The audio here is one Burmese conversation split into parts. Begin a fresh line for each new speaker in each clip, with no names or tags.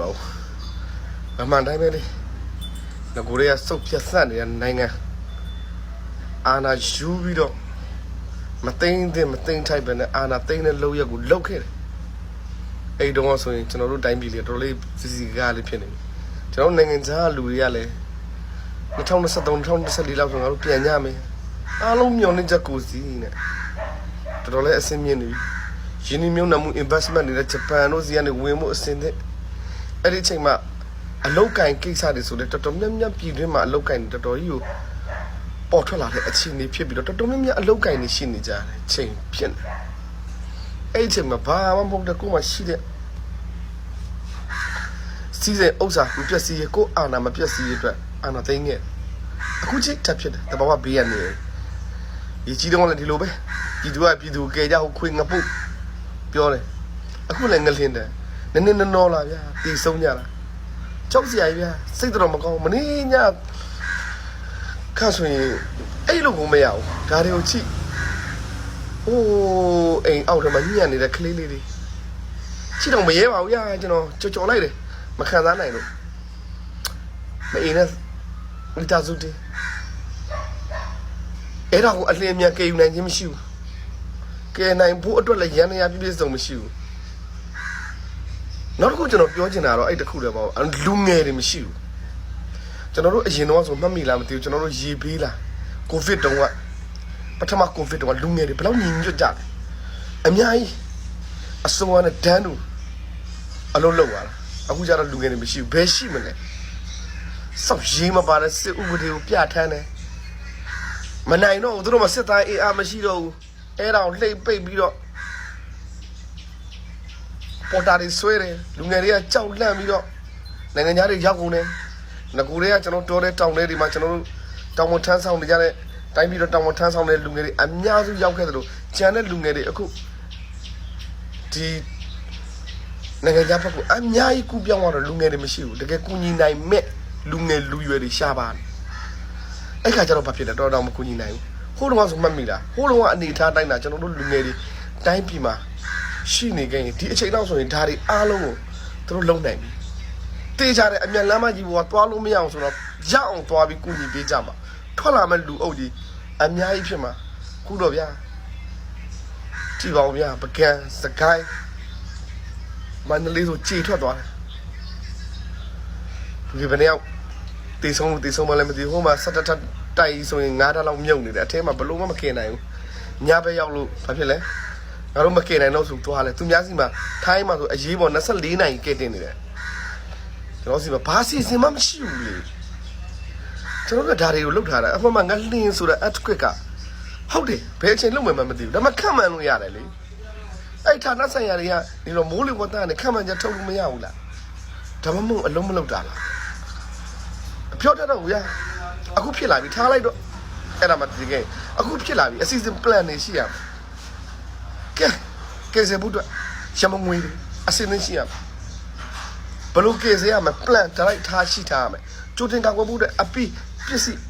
ပါဘူးအမှန်တိုင်းပဲလေငကိုတွေကစုပ်ပြတ်ဆက်နေတဲ့နိုင်ငံအာနာယူပြီးတော့မသိမ့်တဲ့မသိမ့်ထိုက်ပဲနဲ့အာနာသိမ့်တဲ့လောက်ရက်ကိုလောက်ခဲ့တယ်အဲ့တုန်းကဆိုရင်ကျွန်တော်တို့တိုင်းပြည်လေးတော်တော်လေးစီစီကားလေးဖြစ်နေပြီကျွန်တော်တို့နိုင်ငံခြားလူတွေကလည်း2023 2024လောက်ဆိုငါတို့ပြန်ကြမယ်အားလုံးမျှော်လင့်ချက်ကိုစီနဲ့တော်တော်လေးအဆင်မြင့်နေပြီယင်းဒီမျိုးနမှု investment နေတဲ့ဂျပန်တို့စီကနေဝင်မှုအဆင်သင့် အဲ့ဒီအချိန်မှာအလောက်ကင်ကိစ္စတွေဆိုလဲတော်တော်များများပြည်တွင်းမှာအလောက်ကင်တော်တော်ကြီးကိုပေါ်ထွက်လာတဲ့အခြေအနေဖြစ်ပြီးတော့တော်တော်များများအလောက်ကင်နေရှိနေကြတယ်ချိန်ဖြစ်နေအဲ့ဒီအချိန်မှာဘာမှမဟုတ်တဲ့ကိုယ်မှရှိတဲ့စီးစိမ်ဥစ္စာမပြည့်စည်ရကိုယ်အာဏာမပြည့်စည်ရအတွက်အာဏာသိမ်းခဲ့အခုချိန်ထပ်ဖြစ်တယ်တဘာဝဘေးရနေဒီကြီးတော့လည်းဒီလိုပဲပြည်သူကပြည်သူကဲကြဟုတ်ခွေငပုတ်ပြောတယ်အခုလည်းငလင်းတယ် နည်းနည်းနော်နော်လာဗျာတီဆုံးကြတာကြောက်စရာကြီးဗျာစိတ်တော်မကောင်းမနေညခါဆိုရင်အဲ့လိုကိုမရဘူးဒါတွေကိုချိဟိုးအိမ်အောက်ထဲမှာညံ့နေတဲ့ကလေးလေးတွေချိတော့မရဲပါဘူးဗျာကျွန်တော်ကြော်ကြော်လိုက်တယ်မခံစားနိုင်လို့မအိမ်နဲ့မိသားစုတွေအဲ့ဒါကိုအလင်းမြန်ကယ်ယူနိုင်ခြင်းမရှိဘူးကယ်နိုင်ဖို့အတွက်လည်းရန်ရပြည့်ပြည့်စုံမရှိဘူး နောက်တစ်ခုကျွန်တော်ပြောချင်တာတော့အဲ့တစ်ခုတည်းပေါ့လူငယ်တွေမရှိဘူးကျွန်တော်တို့အရင်တော့ဆိုမှတ်မိလားမသိဘူးကျွန်တော်တို့ရေပေးလားကိုဗစ်တုန်းကပထမကိုဗစ်တုန်းကလူငယ်တွေဘယ်လောက်ညီညွတ်ကြလဲအများကြီးအစိုးရနဲ့ဒန်းတူအလုံးလုံးသွားတာအခုကျတော့လူငယ်တွေမရှိဘူးဘယ်ရှိမလဲစောက်ရေးမပါတဲ့စစ်ဥပဒေကိုပြဋ္ဌာန်းတယ်မနိုင်တော့ဘူးသူတို့မစစ်သားအေးအားမရှိတော့ဘူးအဲ့ဒါကိုလှိမ့်ပိတ်ပြီးတော့ ပေါ်တာတွေဆွဲတယ်လူငယ်တွေကကြောက်လန့်ပြီးတော့နိုင်ငံသားတွေရောက်ကုန်တယ်ငကူတွေကကျွန်တော်တော်တဲ့တောင်ထဲတွေမှာကျွန်တော်တို့တောင်မထမ်းဆောင်နေကြတဲ့တိုင်းပြည်တော့တောင်မထမ်းဆောင်တဲ့လူငယ်တွေအများစုရောက်ခဲ့တယ်လို့ကြံတဲ့လူငယ်တွေအခုဒီနိုင်ငံသားဘက်ကအများကြီးကူပြောင်းသွားတော့လူငယ်တွေမရှိဘူးတကယ်ကူညီနိုင်မဲ့လူငယ်လူရွယ်တွေရှားပါတယ်အဲ့ခါကျတော့ဘာဖြစ်လဲတော်တော်မကူညီနိုင်ဘူးဟိုတုန်းကဆိုမှတ်မိလားဟိုတုန်းကအနေထားတိုင်းတာကျွန်တော်တို့လူငယ်တွေတိုင်းပြည်မှာ ရှိနေခဲ့ရင်ဒီအချိန်တော့ဆိုရင်ဒါတွေအားလုံးကိုသူတို့လုံနိုင်ပြီတေးကြတဲ့အမြန်လမ်းမကြီးပေါ်ကသွားလို့မရအောင်ဆိုတော့ရအောင်သွားပြီးကူညီပေးကြပါထွက်လာမဲ့လူအုပ်ကြီးအများကြီးဖြစ်မှာခုတော့ဗျာကြည့်ပါဦးဗျာပကံစကိုင်းမန္တလေးဆိုကြေထွက်သွားတယ်ဒီဘယ်နှစ်ယောက်တေဆုံးလို့တေဆုံးမလဲမသိဘူးဟိုမှာစက်တက်တက်တိုက်ဆိုရင်9တက်လောက်မြုပ်နေတယ်အထဲမှာဘလို့မှမခင်နိုင်ဘူးညဘက်ရောက်လို့ဘာဖြစ်လဲ ငါတို့မခင်နိုင်တော့ဆိုသွားလဲသူများစီမှာထိုင်းမှာဆိုအရေးပေါ်24နိုင်ကဲတင်နေတယ်ကျွန်တော်စီမှာဘာစီစဉ်မှမရှိဘူးလေကျွန်တော်ကဒါတွေကိုလုတ်ထားတာအမှန်မှငါလှင်းဆိုတဲ့ earthquake ကဟုတ်တယ်ဘယ်အချိန်လုံမယ်မှမသိဘူးဒါမှခန့်မှန်းလို့ရတယ်လေအဲ့ဌာနဆိုင်ရာတွေကဒီလိုမိုးလေဝသနဲ့ခန့်မှန်းချက်ထုတ်လို့မရဘူးလားဒါမှမဟုတ်အလုံးမလုတ်တာလားအပြောတတ်တော့ဗျာအခုဖြစ်လာပြီထားလိုက်တော့အဲ့ဒါမှဒီကဲအခုဖြစ်လာပြီအစီအစဉ် plan နေရှိရမယ် ကဲကဲစေဘူးတော့ရမငွေတွေအစီအစဉ်ရှိရမယ်ဘလို့ကဲစေရမယ် plan တိုင်းထားရှိထားရမယ်ကြိုတင်ကောက်ွယ်မှုတဲ့အပိပစ္စည်း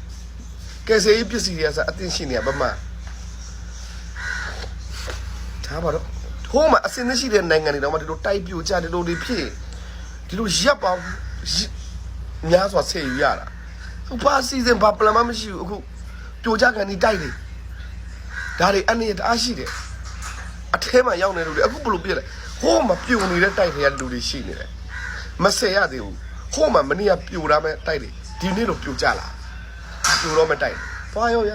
ကဲစေရေးပစ္စည်းတွေဆိုအတင်းရှိနေရပါမှာထားပါတော့ဟိုမှာအစင်းရှိတဲ့နိုင်ငံတွေတော့မှဒီလိုတိုက်ပြိုကြတယ်လို့တွေဖြစ်ဒီလိုရပ်ပေါင်းများစွာဆဲယူရတာဟိုဘာစီစဉ်ဘာပလန်မှမရှိဘူးအခုပြိုကြကန်ဒီတိုက်တွေဒါတွေအနေနဲ့တအားရှိတယ် အထဲမှာရောက်နေလို့တွေအခုဘလို့ပြည့်လဲဟိုမှာပြိုနေတဲ့တိုက်တွေကလူတွေရှိနေတယ်မဆယ်ရသေးဘူးဟိုမှာမနေ့ကပြိုရမယ့်တိုက်တွေဒီနေ့တော့ပြိုကြလာပြိုတော့မယ့်တိုက်သွားရောရ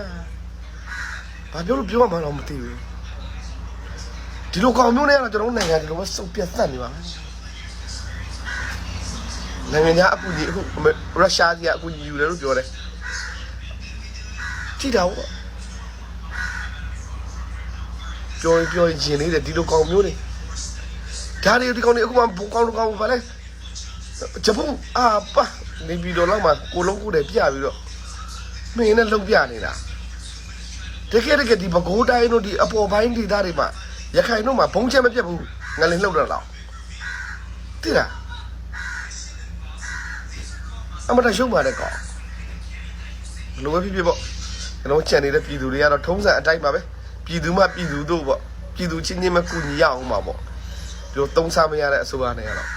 ဘာပြောလို့ပြောမှမတော့မသိဘူးဒီလိုကောင်မျိုးနဲ့ကတော့ကျွန်တော်တို့နိုင်ငံဒီလိုပဲစုပ်ပြတ်သတ်နေပါမယ်နိုင်ငံခြားအကူကြီးအခုရုရှားကြီးကအကူကြီးယူတယ်လို့ပြောတယ်ကြည့်တာပေါ့ ပြောရင်ပြောရင်ရှင်နေတယ်ဒီလိုကောင်မျိုးတွေဒါတွေဒီကောင်တွေအခုမှဘုံကောင်ကောင်ဘာလဲဂျပန်အာပါနေပြီးတော့လောက်မှကိုလုံးကိုတယ်ပြပြီးတော့မင်းနဲ့လုံပြနေတာတကယ်တကယ်ဒီဘကိုးတိုင်းတို့ဒီအပေါ်ပိုင်းဒေသတွေမှာရခိုင်တို့မှာဘုံချက်မပြတ်ဘူးငလင်လှုပ်တော့လောက်တိလားအမတရှုံးပါတဲ့ကောင်ဘလို့ပဲဖြစ်ဖြစ်ပေါ့ကျွန်တော်ချန်နေတဲ့ပြည်သူတွေကတော့ထုံးစံအတိုင်းပါပဲ ပြည်သူမှပြည်သူတို့ပေါ့ပြည်သူချင်းချင်းမကူညီရအောင်ပါပေါ့ဒီလိုတုံးစားမရတဲ့အစိုးရနဲ့ကတော့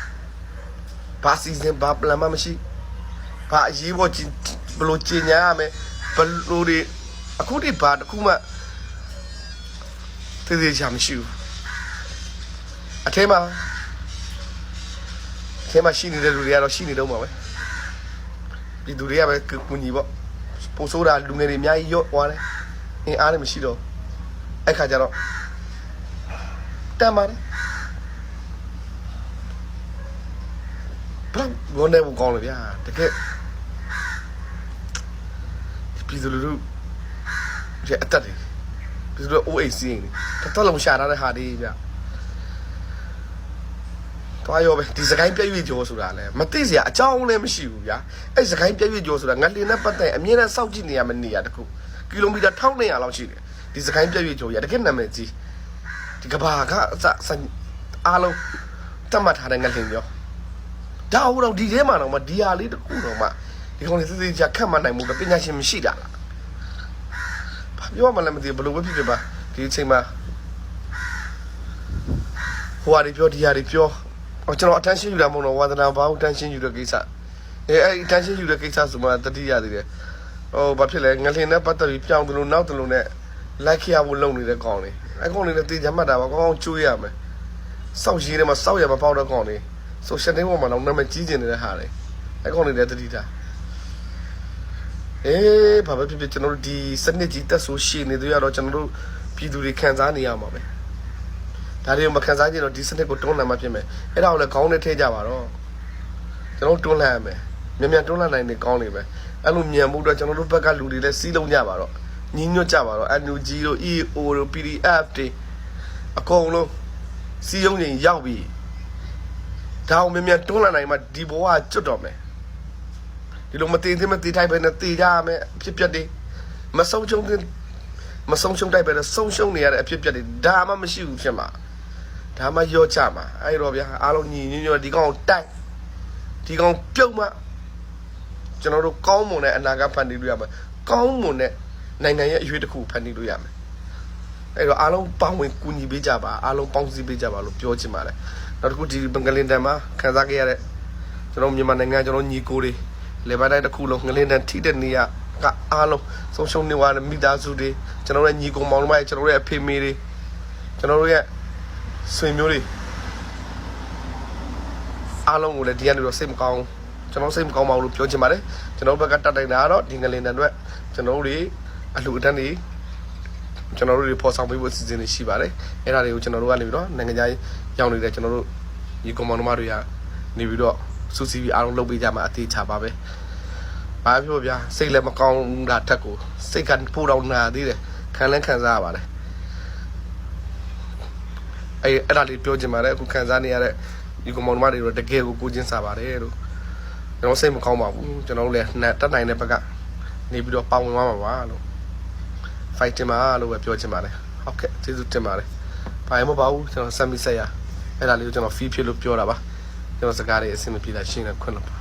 ဘာစီစဉ်ဘာ plan မှမရှိဘာအရေးပေါ်ကြီးဘယ်လိုကြီးညာရမယ်ဘယ်လိုတွေအခုဒီဘာတစ်ခုမှသိသေးချာမရှိဘူးအထဲမှာအထဲမှာရှိနေတဲ့လူတွေကတော့ရှိနေတော့မှာပဲဒီလူတွေကပဲကူညီပေါ့ပို့ဆိုတာလူငယ်တွေအများကြီးရော့သွားတယ်အင်းအားလည်းမရှိတော့ အဲ့ခါကျတော့တမ်းပါတယ်ဘလောက်ဝန်းနေဘူးကောင်းလေဗျာတကယ်ဒီပြည်သူလူထုရဲ့အတက်တွေပြည်သူလူ OAC နေတော်တော်လုံးရှာထားတဲ့ဟာတွေဗျာတွားရောပဲဒီစကိုင်းပြည့်ရွေ့ကြောဆိုတာလဲမသိစရာအကြောင်းလည်းမရှိဘူးဗျာအဲ့စကိုင်းပြည့်ရွေ့ကြောဆိုတာငလင်နဲ့ပတ်သက်အမြင်နဲ့စောင့်ကြည့်နေရမယ့်နေရာတစ်ခုကီလိုမီတာ1200လောက်ရှိတယ် ဒီစကိုင်းပြည့်ရွေ့ကြောရတကယ်နာမည်ကြီးဒီကဘာကအစစအားလုံးတတ်မှတ်ထားတဲ့ငလင်ရောဒါဟိုတော့ဒီထဲမှာတော့မဒီဟာလေးတစ်ခုတော့မှဒီကောင်လေးစစ်စစ်ချခတ်မှတ်နိုင်မှုကပညာရှင်မရှိတာလားဘာပြောမှလည်းမသိဘူးဘယ်လိုပဲဖြစ်ဖြစ်ပါဒီအချိန်မှာဟိုဟာတွေပြောဒီဟာတွေပြောအော်ကျွန်တော် attention ယူတာမဟုတ်တော့ဝါသနာဘာ attention ယူတဲ့ကိစ္စအဲအဲ့ attention ယူတဲ့ကိစ္စဆိုမှတတိယသေးတယ်ဟိုဘာဖြစ်လဲငလင်နဲ့ပတ်သက်ပြီးပြောင်းတယ်လို့နောက်တယ် လို့နဲ့ like ရဖို့လုပ်နေတဲ့ကောင်လေးအဲ့ကောင်လေးလည်းတေချာမှတ်တာပါကောင်းကောင်းကျွေးရမယ်စောက်ရည်ထဲမှာစောက်ရမပေါက်တဲ့ကောင်လေး social network မှာတော့နာမည်ကြီးကျင်နေတဲ့ဟာလေအဲ့ကောင်လေးလည်းတတိတာအေးဘာပဲဖြစ်ဖြစ်ကျွန်တော်တို့ဒီစနစ်ကြီးတက်ဆိုရှည်နေသေးရတော့ကျွန်တော်တို့ပြည်သူတွေခံစားနေရမှာပဲဒါတွေကိုမခံစားကြည့်တော့ဒီစနစ်ကိုတွန်းလှန်မှဖြစ်မယ်အဲ့ဒါကိုလည်းခေါင်းနဲ့ထည့်ကြပါတော့ကျွန်တော်တို့တွန်းလှန်ရမယ်မြန်မြန်တွန်းလှန်နိုင်နေကောင်းနေပဲအဲ့လိုမြန်မှုတော့ကျွန်တော်တို့ဘက်ကလူတွေလည်းစီးလုံးကြပါတော့ ညီညွတ်ကြပါတော့ NUG တို့ EO တို့ PDF တွေအကုန်လုံးစီးရုံးရင်ရောက်ပြီဒါအောင်မြင်မြန်တွန်းလာနိုင်မှဒီဘဝကကျွတ်တော့မယ်ဒီလိုမတည်သေးမတည်ထိုက်ပဲနဲ့တည်ကြရမယ်အဖြစ်ပြက်တွေမဆုံးရှုံးတဲ့မဆုံးရှုံးတိုက်ပဲနဲ့ဆုံးရှုံးနေရတဲ့အဖြစ်ပြက်တွေဒါမှမရှိဘူးဖြစ်မှာဒါမှရော့ချမှာအဲ့တော့ဗျာအားလုံးညီညွတ်ညွတ်ဒီကောင်ကိုတိုက်ဒီကောင်ပြုတ်မှကျွန်တော်တို့ကောင်းမွန်တဲ့အနာဂတ်ဖန်တီးလို့ရမယ်ကောင်းမွန်တဲ့ နိုင်ငံရဲ့အရွေးတစ်ခုဖန်တီးလို့ရမယ်အဲ့တော့အားလုံးပေါင်းဝင်ကူညီပေးကြပါအားလုံးပေါင်းစည်းပေးကြပါလို့ပြောချင်ပါတယ်နောက်တစ်ခုဒီဘင်္ဂလင်တန်မှာခံစားခဲ့ရတဲ့ကျွန်တော်မြန်မာနိုင်ငံကျွန်တော်ညီကိုတွေလေပိုင်းတိုင်းတစ်ခုလုံးငလင်တန်ထိတဲ့နေရာကအားလုံးဆုံးရှုံးနေသွားတဲ့မိသားစုတွေကျွန်တော်ရဲ့ညီကောင်မောင်နှမတွေကျွန်တော်ရဲ့အဖေမေတွေကျွန်တော်တို့ရဲ့ဆွေမျိုးတွေအားလုံးကိုလည်းဒီကနေတော့စိတ်မကောင်းကျွန်တော်စိတ်မကောင်းပါဘူးလို့ပြောချင်ပါတယ်ကျွန်တော်ဘက်ကတတ်တိုင်းတာကတော့ဒီငလင်တန်အတွက်ကျွန်တော်တို့တွေ အလှူအတန်းတွေကျွန်တော်တို့တွေပေါ်ဆောင်ပေးဖို့အစီအစဉ်တွေရှိပါတယ်အဲ့ဒါတွေကိုကျွန်တော်တို့ကနေပြီးတော့နိုင်ငံခြားရောက်နေတဲ့ကျွန်တော်တို့ဒီကွန်မန်ဒမတွေကနေပြီးတော့စူစီပြီးအားလုံးလုပ်ပေးကြမှာအသေးချပါပဲဘာပြောဗျာစိတ်လည်းမကောင်းတာထက်ကိုစိတ်ကပိုတော့နာသေးတယ်ခံလဲခံစားရပါတယ်အဲ့အဲ့ဒါလေးပြောချင်ပါတယ်အခုခံစားနေရတဲ့ဒီကွန်မန်ဒမတွေတော့တကယ်ကိုကိုချင်းစားပါတယ်လို့ကျွန်တော်စိတ်မကောင်းပါဘူးကျွန်တော်တို့လည်းတက်နိုင်တဲ့ဘက်ကနေပြီးတော့ပါဝင်သွားမှာပါလို့ fight တင်ပါလို့ပဲပြောချင်ပါတယ်ဟုတ်ကဲ့ကျေးဇူးတင်ပါတယ်ဘာမှမပါဘူးကျွန်တော်ဆက်မိဆက်ရအဲ့ဒါလေးကိုကျွန်တော် fee ဖြစ်လို့ပြောတာပါကျွန်တော်စကားတွေအဆင်မပြေတာရှင်းနေခွင့်လို့ပါ